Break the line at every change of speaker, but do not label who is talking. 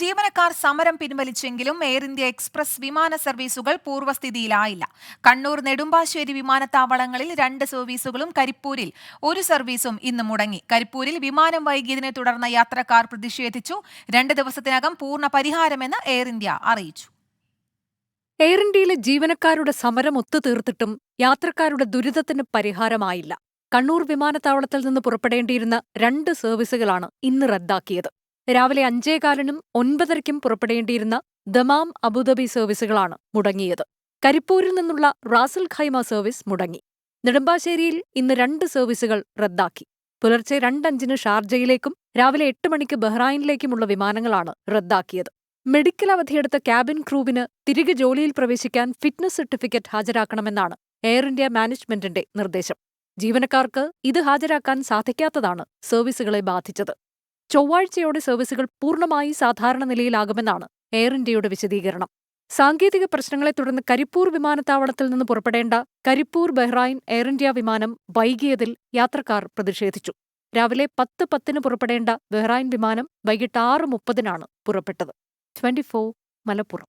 ജീവനക്കാർ സമരം പിൻവലിച്ചെങ്കിലും air India express വിമാന സർവീസുകൾ പൂർവസ്ഥിതിയിലായില്ല കണ്ണൂർ നെടുമ്പാശ്ശേരി വിമാനത്താവളങ്ങളിൽ രണ്ട് സർവീസുകളും കരിപ്പൂരിൽ ഒരു സർവീസും ഇന്ന് മുടങ്ങി. കരിപ്പൂരിൽ വിമാനം വൈകിയതിനെ തുടർന്ന് യാത്രക്കാർ പ്രതിഷേധിച്ചു. രണ്ട് ദിവസത്തിനകം പൂർണ പരിഹാരമെന്ന് എയർ ഇന്ത്യ അറിയിച്ചു.
എയർ ഇന്ത്യയിലെ ജീവനക്കാരുടെ സമരം ഒത്തുതീർത്തിട്ടും യാത്രക്കാരുടെ ദുരിതത്തിന് പരിഹാരമായില്ല. കണ്ണൂർ വിമാനത്താവളത്തിൽ നിന്ന് പുറപ്പെടേണ്ടിയിരുന്ന രണ്ട് സർവീസുകളാണ് ഇന്ന് റദ്ദാക്കിയത്. രാവിലെ അഞ്ചേകാലിനും ഒൻപതരയ്ക്കും പുറപ്പെടേണ്ടിയിരുന്ന ദമാം അബുദാബി സർവീസുകളാണ് മുടങ്ങിയത്. കരിപ്പൂരിൽ നിന്നുള്ള റാസൽ ഖൈമ സർവീസ് മുടങ്ങി. നെടുമ്പാശ്ശേരിയിൽ ഇന്ന് രണ്ട് സർവീസുകൾ റദ്ദാക്കി. പുലർച്ചെ രണ്ടഞ്ചിന് ഷാർജയിലേക്കും രാവിലെ എട്ട് മണിക്ക് ബഹ്റൈനിലേക്കുമുള്ള വിമാനങ്ങളാണ് റദ്ദാക്കിയത്. മെഡിക്കൽ അവധിയെടുത്ത ക്യാബിൻ ക്രൂവിന് തിരികെ ജോലിയിൽ പ്രവേശിക്കാൻ ഫിറ്റ്നസ് സർട്ടിഫിക്കറ്റ് ഹാജരാക്കണമെന്നാണ് എയർ ഇന്ത്യ മാനേജ്മെന്റിന്റെ നിർദ്ദേശം. ജീവനക്കാർക്ക് ഇത് ഹാജരാക്കാൻ സാധിക്കാത്തതാണ് സർവീസുകളെ ബാധിച്ചത്. ചൊവ്വാഴ്ചയോടെ സർവീസുകൾ പൂർണമായി സാധാരണ നിലയിലാകുമെന്നാണ് എയർ ഇന്ത്യയുടെ വിശദീകരണം. സാങ്കേതിക പ്രശ്നങ്ങളെ തുടർന്ന് കരിപ്പൂർ വിമാനത്താവളത്തിൽ നിന്ന് പുറപ്പെടേണ്ട കരിപ്പൂർ ബഹ്റൈൻ എയർ ഇന്ത്യ വിമാനം വൈകിയതിൽ യാത്രക്കാർ പ്രതിഷേധിച്ചു. രാവിലെ പത്ത് പത്തിന് പുറപ്പെടേണ്ട ബഹ്റൈൻ വിമാനം വൈകിട്ട് ആറ് മുപ്പതിനാണ് പുറപ്പെട്ടത്. Twenty four Malappuram.